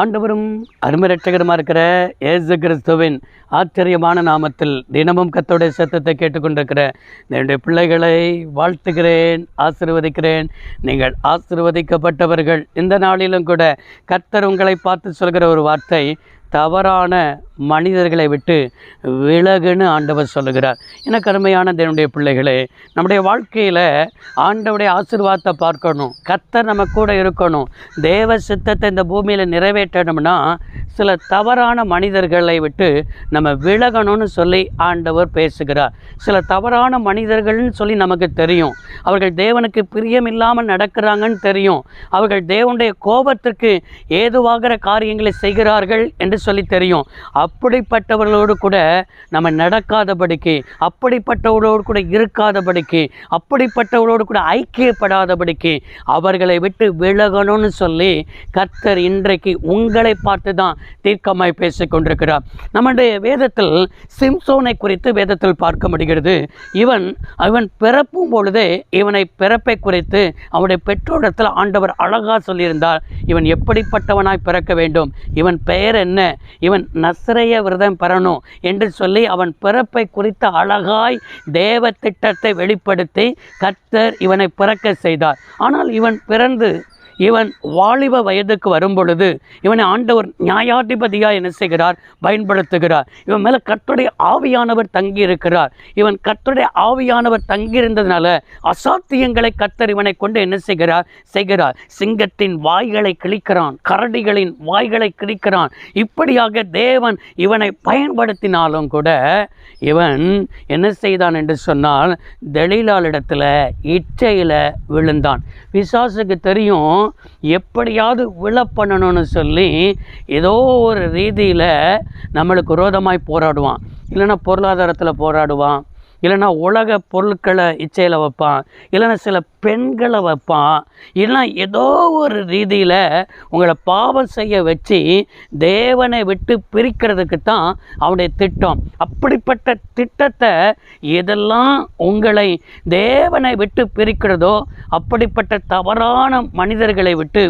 ஆண்டவரும் அருமரட்சகருமா இருக்கிற ஏசு கிறிஸ்துவின் ஆச்சரியமான நாமத்தில் தினமும் கத்தோடைய சத்தத்தை கேட்டுக்கொண்டிருக்கிற என்னுடைய பிள்ளைகளை வாழ்த்துகிறேன் ஆசிர்வதிக்கிறேன். நீங்கள் ஆசிர்வதிக்கப்பட்டவர்கள். இந்த நாளிலும் கூட கர்த்தர் உங்களை பார்த்து சொல்கிற ஒரு வார்த்தை தவறான மனிதர்களை விட்டு விலகுன்னு ஆண்டவர் சொல்லுகிறார். என கருமையான தேவனுடைய பிள்ளைகளே நம்முடைய வாழ்க்கையில் ஆண்டவுடைய ஆசிர்வாதத்தை பார்க்கணும். கத்தர் நம்ம கூட இருக்கணும். தேவ சித்தத்தை இந்த பூமியில் நிறைவேற்றணும்னா சில தவறான மனிதர்களை விட்டு நம்ம விலகணும்னு சொல்லி ஆண்டவர் பேசுகிறார். சில தவறான மனிதர்கள்னு சொல்லி நமக்கு தெரியும். அவர்கள் தேவனுக்கு பிரியம் இல்லாமல் நடக்கிறாங்கன்னு தெரியும். அவர்கள் தேவனுடைய கோபத்திற்கு ஏதுவாகிற காரியங்களை செய்கிறார்கள் என்று சொல்லி தெரியும். அப்படிப்பட்டவர்களோடு கூட நம்ம நடக்காதபடிக்கு அப்படிப்பட்டவர்களோடு கூட இருக்காதபடிக்கு அப்படிப்பட்டவர்களோடு கூட ஐக்கியப்படாதபடிக்கு அவர்களை விட்டு விலகணும்னு சொல்லி கர்த்தர் இன்றைக்கு உங்களை பார்த்து தான் தீர்க்கமாய் பேசிக்கொண்டிருக்கிறார். நம்முடைய வேதத்தில் சிம்சோனை குறித்து வேதத்தில் பார்க்க முடிகிறது. இவன் அவன் பிறப்பும் பொழுதே இவனை பிறப்பை குறித்து அவனுடைய பெற்றோரிடத்தில் ஆண்டவர் அழகாக சொல்லியிருந்தார். இவன் எப்படிப்பட்டவனாய் பிறக்க வேண்டும்? இவன் பெயர் என்ன? இவன் நசரைய விரதம் பெறணும் என்று சொல்லி அவன் பிறப்பை குறித்த அழகாய் தேவ திட்டத்தை வெளிப்படுத்தி கர்த்தர் இவனை பிறக்க செய்தார். ஆனால் இவன் பிறந்து இவன் வாலிப வயதுக்கு வரும் பொழுது இவனை ஆண்டவர் நியாயாதிபதியாக என்ன செய்கிறார்? பயன்படுத்துகிறார். இவன் மேலே கத்துடைய ஆவியானவர் தங்கி இருக்கிறார் இவன் கற்றுடைய ஆவியானவர் தங்கியிருந்ததுனால அசாத்தியங்களை கத்தர் இவனை கொண்டு என்ன செய்கிறார்? செய்கிறார். சிங்கத்தின் வாய்களை கிழிக்கிறான். கரடிகளின் வாய்களை கிழிக்கிறான். இப்படியாக தேவன் இவனை பயன்படுத்தினாலும் கூட இவன் என்ன செய்தான் என்று சொன்னால் தெளிலாளிடத்தில் இச்சையில் விழுந்தான். விசாசுக்கு தெரியும் எப்படியாவது விழ பண்ணணும்னு சொல்லி ஏதோ ஒரு ரீதியில் நம்மளுக்கு விரோதமாய் போராடுவான். இல்லைன்னா பொருளாதாரத்தில் போராடுவான். இல்லைன்னா உலக பொருட்களை இச்சையில் வைப்பான் இல்லைன்னா சில பெண்களை வைப்பான். இல்லைன்னா ஏதோ ஒரு ரீதியில் உங்களை பாவம் செய்ய வச்சு தேவனை விட்டு பிரிக்கிறதுக்கு தான் அவனுடைய திட்டம். அப்படிப்பட்ட திட்டத்தை எதெல்லாம் உங்களை தேவனை விட்டு பிரிக்கிறதோ அப்படிப்பட்ட தவறான மனிதர்களை விட்டு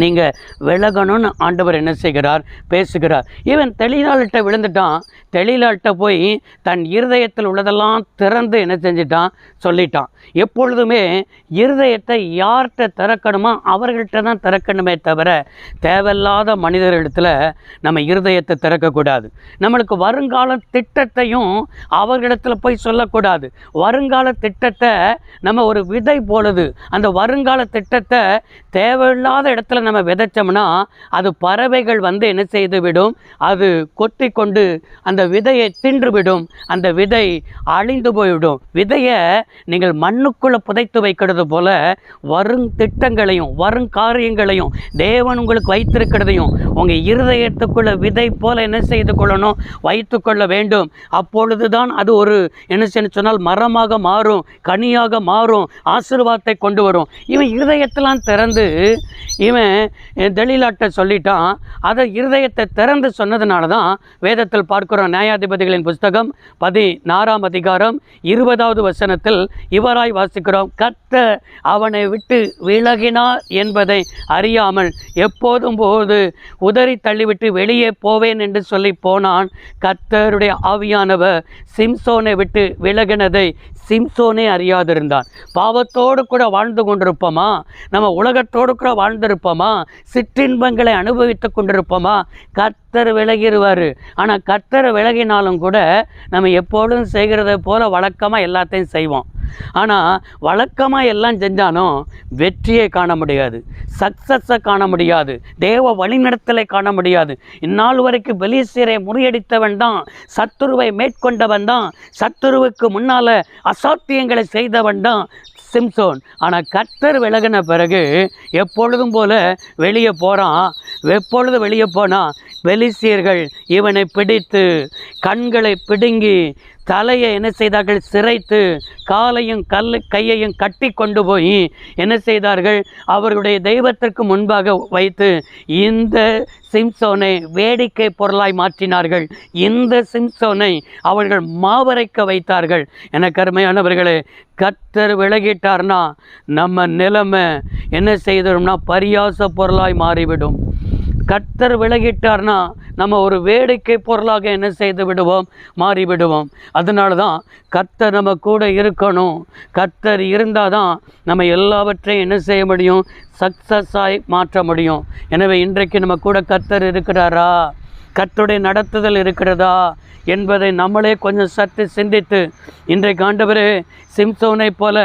நீங்கள் விலகணும்னு ஆண்டவர் என்ன செய்கிறார்? பேசுகிறார். இவன் தெளிநாள்கிட்ட விழுந்துட்டான். தெளிலாள்கிட்ட போய் தன் இருதயத்தில் உள்ளதெல்லாம் திறந்து என்ன செஞ்சிட்டான்? சொல்லிட்டான். எப்பொழுதுமே இருதயத்தை யார்கிட்ட திறக்கணுமோ அவர்கள்ட்ட தான் திறக்கணுமே தவிர தேவையில்லாத மனிதர்களிடத்தில் நம்ம இருதயத்தை திறக்கக்கூடாது. நம்மளுக்கு வருங்கால திட்டத்தையும் அவர்களிடத்தில் போய் சொல்லக்கூடாது. வருங்கால திட்டத்தை நம்ம ஒரு விதை போலது. அந்த வருங்கால திட்டத்தை தேவையில்லாத இடத்துல நம்ம விதைச்சோம்னா அது பறவைகள் வந்து என்ன செய்து விடும்? அது கொத்தி கொண்டு அந்த விதையை தின்று விடும் அந்த விதை அழிந்து போய்விடும். விதையை நீங்கள் மண்ணுக்குள்ளே புதைத்து வைக்கிறது போல வரும் திட்டங்களையும் வரும் காரியங்களையும் தேவன் உங்களுக்கு வைத்திருக்கிறதையும் உங்கள் இருதயத்துக்குள்ள விதை போல என்ன செய்து கொள்ளணும்? வைத்து கொள்ள வேண்டும். அப்பொழுது தான் அது ஒரு என்ன செய்யணும் சொன்னால் மரமாக மாறும் கனியாக மாறும் ஆசீர்வாதத்தை கொண்டு வரும். இவன் இருதயத்தெல்லாம் திறந்து இவன் தெளிலாட்ட சொல்லிட்டான். அதை இருதயத்தை திறந்து சொன்னதுனால தான் வேதத்தில் பார்க்குறான் நியாயாதிபதிகளின் புஸ்தகம் பதினாறாம் அதிகாரம் இருபதாவது வசனத்தில் இவராய் வாசிக்கிறோம் கத்த அவனை விட்டு விலகினார் என்பதை அறியாமல் எப்போதும் போது உதறி தள்ளிவிட்டு வெளியே போவேன் என்று சொல்லி போனான். கர்த்தருடைய ஆவியானவர் சிம்சோனை விட்டு விலகினதை சிம்சோனே அறியாதிருந்தான். பாவத்தோடு கூட வாழ்ந்து கொண்டிருப்போமா? நம்ம உலகத்தோடு கூட வாழ்ந்திருப்போமா? சிற்றின்பங்களை அனுபவித்து கொண்டிருப்போமா? கத்தர் விலகிடுவார் ஆனால் கர்த்தர் விலகினாலும் கூட நம்ம எப்பொழுதும் செய்கிறத போல் வழக்கமாக எல்லாத்தையும் செய்வோம். ஆனால் வழக்கமாக எல்லாம் செஞ்சாலும் வெற்றியை காண முடியாது சக்ஸஸை காண முடியாது தேவ வழிநடத்தலை காண முடியாது. இந்நாள் வரைக்கும் பெலிசீரை முறியடித்தவன் தான் சத்துருவை மேற்கொண்டவன் தான் சத்துருவுக்கு முன்னால் அசாத்தியங்களை செய்தவன் தான் சிம்சோன். ஆனால் கத்தர் விலகின பிறகு எப்பொழுதும் போல வெளியே போகிறான் எப்பொழுது வெளியே போனால் பெலிசியர்கள் இவனை பிடித்து கண்களை பிடுங்கி தலையை என்ன செய்தார்கள்? சிரைத்து காலையும் கல் கையையும் கட்டி கொண்டு போய் என்ன செய்தார்கள்? அவர்களுடைய தெய்வத்திற்கு முன்பாக வைத்து இந்த சிம்சோனை வேடிக்கை பொருளாய் மாற்றினார்கள். இந்த சிம்சோனை அவர்கள் மாவரைக்க வைத்தார்கள். என கருமையானவர்களே கத்தர் விலகிட்டார்னா நம்ம நிலைமை என்ன செய்தோம்னா பரியாச பொருளாய் மாறிவிடும். கத்தர் விலகிட்டார்னா நம்ம ஒரு வேடிக்கை பொருளாக என்ன செய்து விடுவோம்? மாறிவிடுவோம் அதனால தான் கர்த்தர் நம்ம கூட இருக்கணும். கர்த்தர் இருந்தால் தான் நம்ம எல்லாவற்றையும் என்ன செய்ய முடியும்? சக்ஸஸாய் மாற்ற முடியும். எனவே இன்றைக்கு நம்ம கூட கர்த்தர் இருக்கிறாரா? கத்துடைய நடத்துதல் இருக்கிறதா என்பதை நம்மளே கொஞ்சம் சற்று சிந்தித்து இன்றைக்கு ஆண்டவரே சிம்சோனை போல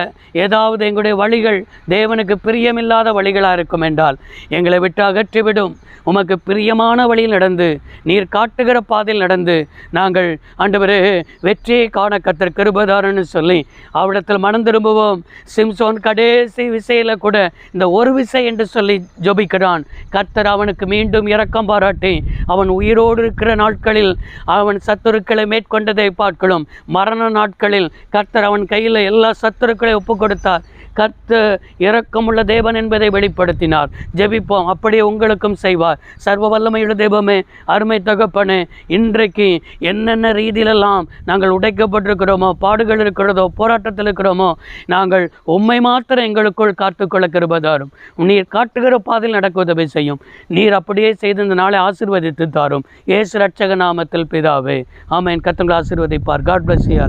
ஏதாவது எங்களுடைய வழிகள் தேவனுக்கு பிரியமில்லாத வழிகளாக இருக்கும் என்றால் எங்களை விட்டு அகற்றிவிடும். உமக்கு பிரியமான வழியில் நடந்து நீர் காட்டுகிற பாதையில் நடந்து நாங்கள் ஆண்டவரே வெற்றியை காண கத்தர் கிருபதாரன்னு சொல்லி அவ்விடத்தில் மனம் திரும்புவோம். சிம்சோன் கடைசி விசையில் கூட இந்த ஒரு விசை என்று சொல்லி ஜொபிக்கிறான். கர்த்தர் அவனுக்கு மீண்டும் இரக்கம் பாராட்டி அவன் உயிர் உயிரோடு இருக்கிற நாட்களில் அவன் சத்துருக்களை மேற்கொண்டதை பார்க்கலாம் மரண நாட்களில் கர்த்தர் அவன் கையில் எல்லா சத்துருக்களை ஒப்பு கொடுத்தார். கர்த்தர் இரக்கமுள்ள தேவன் என்பதை வெளிப்படுத்தினார். ஜெபிப்போம். அப்படியே உங்களுக்கும் செய்வார். சர்வ வல்லமையுள்ள தெய்வமே அருமை தகப்பனே இன்றைக்கு என்னென்ன ரீதியிலெல்லாம் நாங்கள் உடைக்கப்பட்டிருக்கிறோமோ பாடுகள் இருக்கிறதோ போராட்டத்தில் இருக்கிறோமோ நாங்கள் உண்மை மாத்திரம் எங்களுக்குள் காத்துக்கொள்ள கிருபதாரும். நீர் காட்டுகிற பாதையில் நடக்க உதவி செய்யும். நீர் அப்படியே செய்து இந்த நாளை ஆசிர்வதித்து தாரும். ஏசு ரட்சக நாமத்தில் பிதாவே. ஆமென். கத்தங்களை ஆசீர்வதிப்பார். God bless you